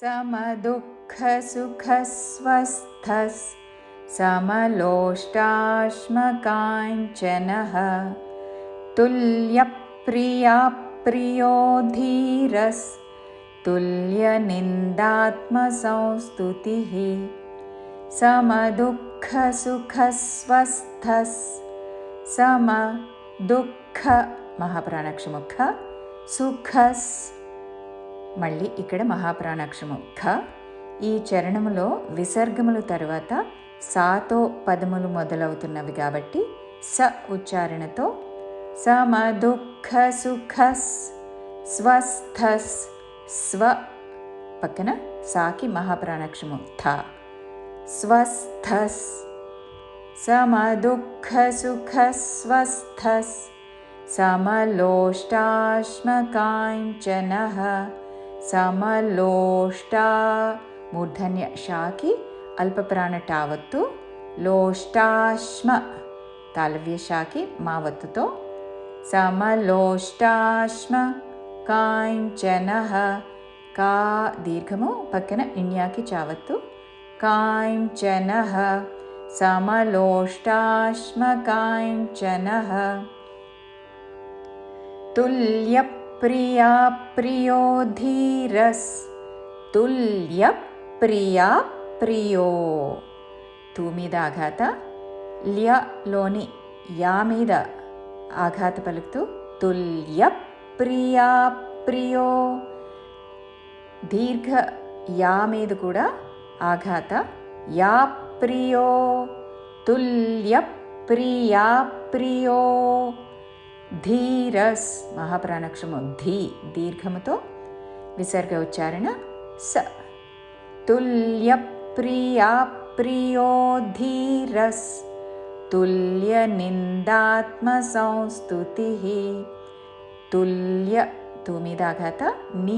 समदुःखसुखस्वस्थस् समलोष्टाश्मकाञ्चनः तुल्यप्रियाप्रियो धीरस् तुल्यनिन्दात्मसंस्तुतिः समदुःखसुखस्वस्थस् समदुःख महाप्राणक्षमुख सुखस् మళ్ళీ ఇక్కడ మహాప్రాణాక్షము. ఖ ఈ చరణములో విసర్గముల తర్వాత సాతో పదములు మొదలవుతున్నవి కాబట్టి స ఉచ్చారణతో సమదుఃఖ సుఖస్ స్వస్థస్ స్వ పక్కన సాకి మహాప్రాణాక్షము. థ స్వస్థస్ సమదుఃఖ సుఖ స్వస్థస్ సమలోష్టాశ్మకాంచనః समलोष्टा मूर्धन्य शाकि अल्पप्राणटावत्तु लोष्टाश्म तालव्यशाकि मावत्तुतो समलोष्टाश्म काञ्चनः का दीर्घमु पक्कन इण्याकि चावत्तु काञ्चनः समलोष्टाश्मकाञ्चनः तुल्यप्रिया प्रियो धीरस् तुल्यप्रिया प्रियो తూ మీద ఆఘాత ల్యలోని యా మీద ఆఘాత పలుకుతూ తుల్య ప్రియా ప్రియో దీర్ఘ యా మీద కూడా ఆఘాత యా ప్రియో తుల్య ప్రియా ప్రియో ధీరస్ మహాప్రాణక్షము ధీ దీర్ఘముతో విసర్గ ఉచ్చారణ స తుల్య ప్రియా ప్రియో ధీరస్ తుల్య నిందాత్మ సంస్థుతి తుల్య తూ మీద ఆఘాత నీ